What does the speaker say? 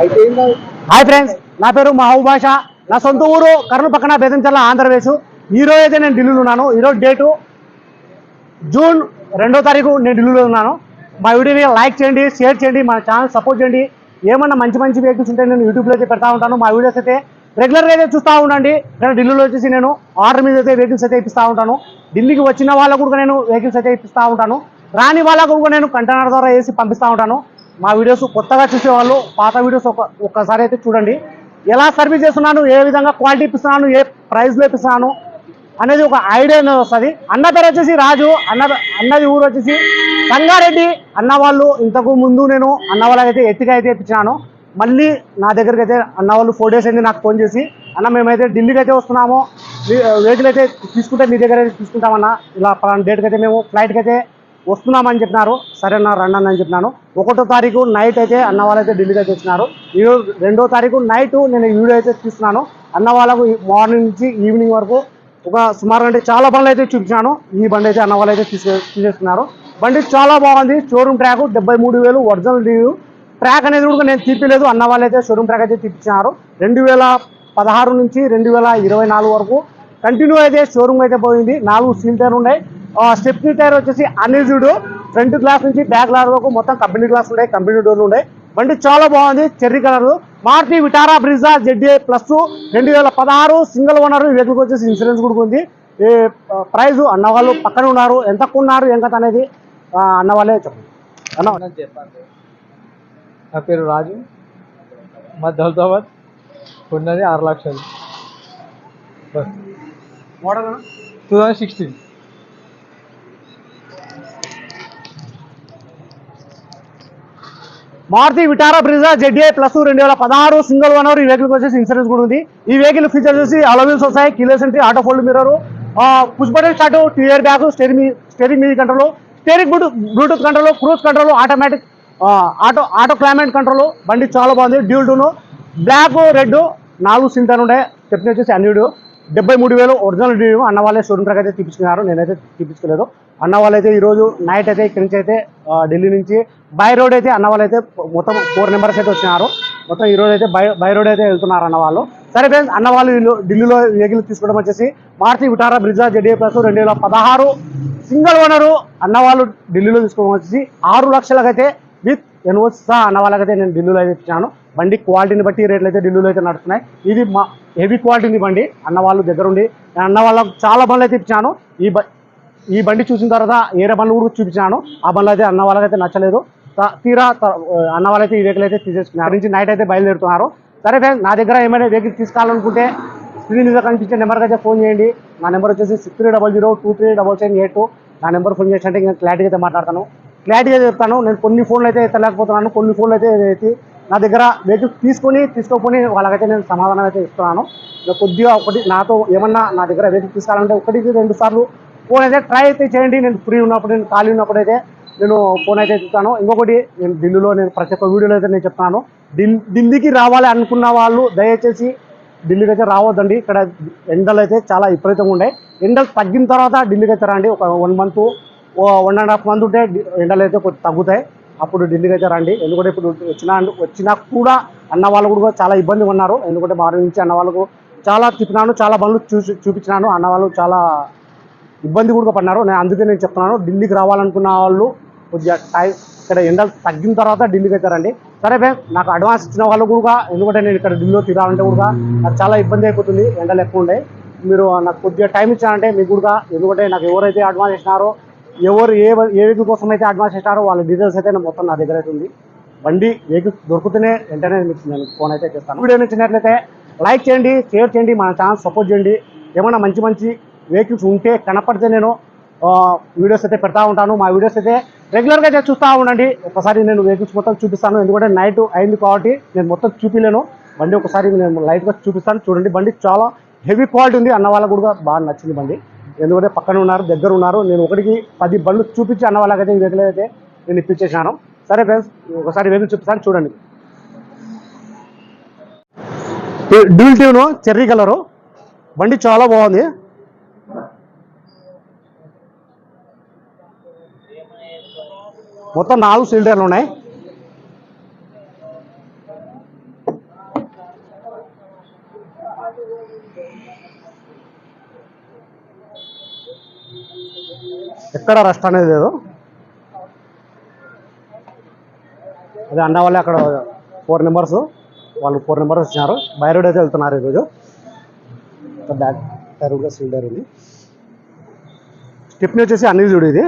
Hi friends నా పేరు మహబూబ్ భాష నా సొంత ఊరు కర్నూలు పక్కన బేదంచర్ల ఆంధ్రప్రదేశ్. ఈ రోజు అయితే నేను ఢిల్లీలో ఉన్నాను. ఈరోజు డేటు జూన్ రెండో తారీఖు నేను ఢిల్లీలో ఉన్నాను. మా వీడియోని లైక్ చేయండి షేర్ చేయండి మన ఛానల్ సపోర్ట్ చేయండి. ఏమన్నా మంచి మంచి వెహికల్స్ ఉంటే నేను యూట్యూబ్లో అయితే పెడతా ఉంటాను. మా వీడియోస్ అయితే రెగ్యులర్గా అయితే చూస్తూ ఉండండి. నేను ఢిల్లీలో వచ్చేసి నేను ఆర్డర్ మీద అయితే వెహికల్స్ అయితే ఇప్పిస్తూ ఉంటాను. ఢిల్లీకి వచ్చిన వాళ్ళకు కూడా నేను వెహికల్స్ అయితే ఇప్పిస్తూ ఉంటాను. రాని వాళ్ళకు కూడా నేను కంటైనర్ ద్వారా వేసి పంపిస్తూ ఉంటాను. మా వీడియోస్ కొత్తగా చూసేవాళ్ళు పాత వీడియోస్ ఒక ఒక్కసారి అయితే చూడండి. ఎలా సర్వీస్ చేస్తున్నాను ఏ విధంగా క్వాలిటీ ఇప్పిస్తున్నాను ఏ ప్రైస్లో ఇప్పిస్తున్నాను అనేది ఒక ఐడియా అనేది వస్తుంది. అన్న పేరు వచ్చేసి రాజు అన్న అన్నది ఊరు వచ్చేసి సంగారెడ్డి. అన్న వాళ్ళు ఇంతకు ముందు నేను అన్న వాళ్ళకైతే ఎత్తిగా అయితే ఇప్పించినాను. మళ్ళీ నా దగ్గరికి అయితే అన్న వాళ్ళు ఫోర్ డేస్ అయింది నాకు ఫోన్ చేసి అన్న మేమైతే ఢిల్లీకి అయితే వస్తున్నాము. వెహికల్ అయితే తీసుకుంటే మీ దగ్గర అయితే తీసుకుంటామన్నా ఇలా పలానా డేట్కి అయితే మేము ఫ్లైట్కి అయితే వస్తున్నామని చెప్పినారు. సరే అన్న రండి అని చెప్పినాను. ఒకటో తారీఖు నైట్ అయితే అన్న వాళ్ళైతే అయితే ఢిల్లీకి అయితే వచ్చినారు. ఈరోజు రెండో తారీఖు నైట్ నేను వీడియో అయితే తీస్తున్నాను. అన్న వాళ్ళకు మార్నింగ్ నుంచి ఈవినింగ్ వరకు ఒక సుమారు అంటే చాలా బండ్లు అయితే చూపించాను ఈ బండి అయితే అన్న వాళ్ళు అయితే తీసే బండి చాలా బాగుంది. షోరూమ్ ట్రాక్ డెబ్బై మూడు వేలు ఒరిజినల్ రివ్యూ ట్రాక్ అనేది కూడా నేను తీపిలేదు. అన్న వాళ్ళు అయితే షోరూమ్ ట్రాక్ అయితే తీపించినారు రెండు వేల పదహారు నుంచి రెండు వేల ఇరవై నాలుగు వరకు కంటిన్యూ అయితే షోరూమ్ అయితే పోయింది. నాలుగు సీల్ టైర్ ఉన్నాయి. స్టెప్నీ టైర్ వచ్చేసి అన్యూజ్డ్ ఫ్రంట్ గ్లాస్ నుంచి బ్యాక్ గ్లాస్ వరకు మొత్తం కంపెనీ గ్లాస్ ఉన్నాయి కంపెనీ డోర్లు ఉన్నాయి బండి చాలా బాగుంది cherry colour. Maruti Vitara Brezza ZA plus రెండు వేల పదహారు సింగిల్ ఓనర్ వెహికల్కి వచ్చేసి ఇన్సూరెన్స్ కూడా ఉంది. ఈ ప్రైస్ అన్న వాళ్ళు పక్కన ఉన్నారు ఎంత ఉన్నారు ఏం కథ అనేది అన్న వాళ్ళే చెప్పండి. నా పేరు రాజు. మా దౌలతాబాద్ ఉన్నది ఆరు లక్షలు. Model two thousand sixteen Maruti Vitara Brezza ZA plus రెండు వేల పదహారు సింగిల్ వన్ అవర్ ఈ వెహికల్ వచ్చేసి ఇన్సూరెన్స్ కూడా ఉంది. ఈ వెహికల్ ఫీచర్స్ వచ్చి అలవిల్స్ వస్తాయి. Keyless entry auto fold mirror push button start two air bag steering steering మీద control steering Bluetooth Bluetooth control cruise control automatic auto auto climate control బండి చాలా బాగుంది. డ్యూల్ టూను బ్లాక్ రెడ్ నాలుగు సింటర్ ఉండే. చెప్పిన వచ్చేసి అన్యుడు. డెబ్బై మూడు వేలు ఒరిజినల్ డ్యూ అన్న వాళ్ళే షోరూమ్ ట్రక్ అయితే తీపించుకున్నారు నేనైతే తీపించుకోలేదు అన్న వాళ్ళైతే ఈరోజు నైట్ అయితే ఇక్కడి నుంచి అయితే ఢిల్లీ నుంచి బై రోడ్ అయితే అన్న వాళ్ళైతే మొత్తం ఫోర్ నెంబర్స్ అయితే వచ్చినారు. మొత్తం ఈరోజు అయితే బై బై రోడ్ అయితే వెళ్తున్నారు అన్న వాళ్ళు. సరే ఫ్రెండ్స్ అన్న వాళ్ళు ఢిల్లీలో వెహికల్ తీసుకోవడం వచ్చేసి Maruti Vitara Brezza ZDA plus రెండు వేల పదహారు సింగిల్ ఓనరు అన్న వాళ్ళు ఢిల్లీలో తీసుకోవడం వచ్చేసి ఆరు లక్షలకైతే విత్ ఎన్ఓసా అన్న వాళ్ళకైతే నేను ఢిల్లీలో అయితే ఇచ్చాను బండి క్వాలిటీని బట్టి రేట్లు అయితే ఢిల్లీలో అయితే నడుస్తున్నాయి. ఇది మా హెవీ క్వాలిటీని బండి. అన్న వాళ్ళ దగ్గర ఉండి నేను అన్న వాళ్ళకు చాలా బండ్లు అయితే ఇచ్చాను ఈ బ ఈ బండి చూసిన తర్వాత ఏరే బండ్లు కూడా చూపించాను ఆ బండ్లు అయితే అన్న వాళ్ళకైతే నచ్చలేదు. తీరా అన్న వాళ్ళైతే ఈ వెహికల్ అయితే తీసేసుకున్నారు. నుంచి నైట్ అయితే బయలుదేరుతున్నారు. సరే ఫ్రెండ్స్ నా దగ్గర ఏమైనా వెహికల్ తీసుకోవాలనుకుంటే స్క్రీన్ మీద కనిపించే నెంబర్కి అయితే ఫోన్ చేయండి. నా నెంబర్ వచ్చేసి six three double zero two three double seven eight two. నా నెంబర్ ఫోన్ చేసి అంటే ఇంకా క్లారిటీగా అయితే మాట్లాడతాను. క్లారిటీగా చెప్తాను. నేను కొన్ని ఫోన్లు అయితే ఎత్తలేకపోతున్నాను. కొన్ని ఫోన్లు అయితే ఎత్తి నా దగ్గర వెహికల్ తీసుకొని తీసుకోకొని వాళ్ళకైతే నేను సమాధానం అయితే ఇస్తున్నాను. కొద్దిగా ఒకటి నాతో ఏమన్నా నా దగ్గర వెహికల్ తీసుకోవాలంటే ఒకటికి రెండు సార్లు ఫోన్ అయితే ట్రై అయితే చేయండి. నేను ఫ్రీ ఉన్నప్పుడు నేను ఖాళీ ఉన్నప్పుడు అయితే నేను ఫోన్ అయితే చెప్తాను ఇంకొకటి నేను ఢిల్లీలో నేను ప్రతి ఒక్క వీడియోలో అయితే నేను చెప్తాను ఢిల్లీకి రావాలి అనుకున్న వాళ్ళు దయచేసి ఢిల్లీకి అయితే రావద్దండి. ఇక్కడ ఎండలు అయితే చాలా విపరీతంగా ఉన్నాయి. ఎండలు తగ్గిన తర్వాత ఢిల్లీకి అయితే రండి. ఒక one month one and half month ఉంటే ఎండలు అయితే కొద్ది తగ్గుతాయి. అప్పుడు ఢిల్లీకి అయితే రండి. ఎందుకంటే ఇప్పుడు వచ్చిన వచ్చినా కూడా అన్న వాళ్ళు కూడా చాలా ఇబ్బందిగా ఉన్నారు. ఎందుకంటే మార్నింగ్ నుంచి అన్న వాళ్ళకు చాలా తిప్పినాను చాలా బండ్లు చూసి చూపించినాను. అన్న వాళ్ళు చాలా ఇబ్బంది కూడా పడినారు. నేను అందుకే నేను చెప్తున్నాను ఢిల్లీకి రావాలనుకున్న వాళ్ళు కొద్దిగా టైం ఇక్కడ ఎండలు తగ్గిన తర్వాత ఢిల్లీకి అయితే రండి. సరే బే నాకు అడ్వాన్స్ ఇచ్చిన వాళ్ళు కూడా ఎందుకంటే నేను ఇక్కడ ఢిల్లీలో తిరాలంటే కూడా నాకు చాలా ఇబ్బంది అయిపోతుంది ఎండలు ఎక్కువ ఉండే. మీరు నాకు కొద్దిగా టైం ఇచ్చారంటే మీకు కూడా ఎందుకంటే నాకు ఎవరైతే అడ్వాన్స్ ఇచ్చినారో ఎవరు ఏ ఏ వెహికల్ కోసం అయితే అడ్వాన్స్ ఇస్తారో వాళ్ళ డీటెయిల్స్ అయితే మొత్తం నా దగ్గర అయితే ఉంది. బండి వెహికల్ దొరుకుతూనే వెంటనే మీకు నేను ఫోన్ అయితే చేస్తాను. వీడియో నచ్చినట్లయితే లైక్ చేయండి షేర్ చేయండి మన ఛానల్ సపోర్ట్ చేయండి. ఏమైనా మంచి మంచి వెహికల్స్ ఉంటే కనపడితే నేను వీడియోస్ అయితే పెడతా ఉంటాను. మా వీడియోస్ అయితే రెగ్యులర్గా అయితే చూస్తూ ఉండండి. ఒకసారి నేను వెహికల్స్ మొత్తం చూపిస్తాను. ఎందుకంటే నైట్ అయింది కాబట్టి నేను మొత్తం చూపించలేను బండి ఒకసారి నేను లైట్గా చూపిస్తాను. చూడండి బండి చాలా హెవీ క్వాలిటీ ఉంది. అన్న వాళ్ళకు కూడా బాగా నచ్చింది బండి. ఎందుకంటే పక్కన ఉన్నారు దగ్గర ఉన్నారు. నేను ఒకటికి పది బండ్లు చూపించి అన్న వాళ్ళకైతే ఈ వెహికల్ అయితే నేను ఇప్పించేసాను సరే ఫ్రెండ్స్ ఒకసారి వెహికల్ చూపిస్తాను చూడండి. Dual tone cherry colour. బండి చాలా బాగుంది. మొత్తం నాలుగు సిలిండర్లు ఉన్నాయి. ఎక్కడ రెస్ట్ అనేది లేదు. అదే అన్న వాళ్ళే అక్కడ ఫోర్ నెంబర్స్ వాళ్ళు ఫోర్ నెంబర్స్ వచ్చినారు. బై రోడ్ అయితే వెళ్తున్నారు ఈరోజు బ్యాక్ టైర్ కూడా సీల్ టైర్ ఉంది. స్టిప్ని వచ్చేసి అన్ని చూడు ఇది.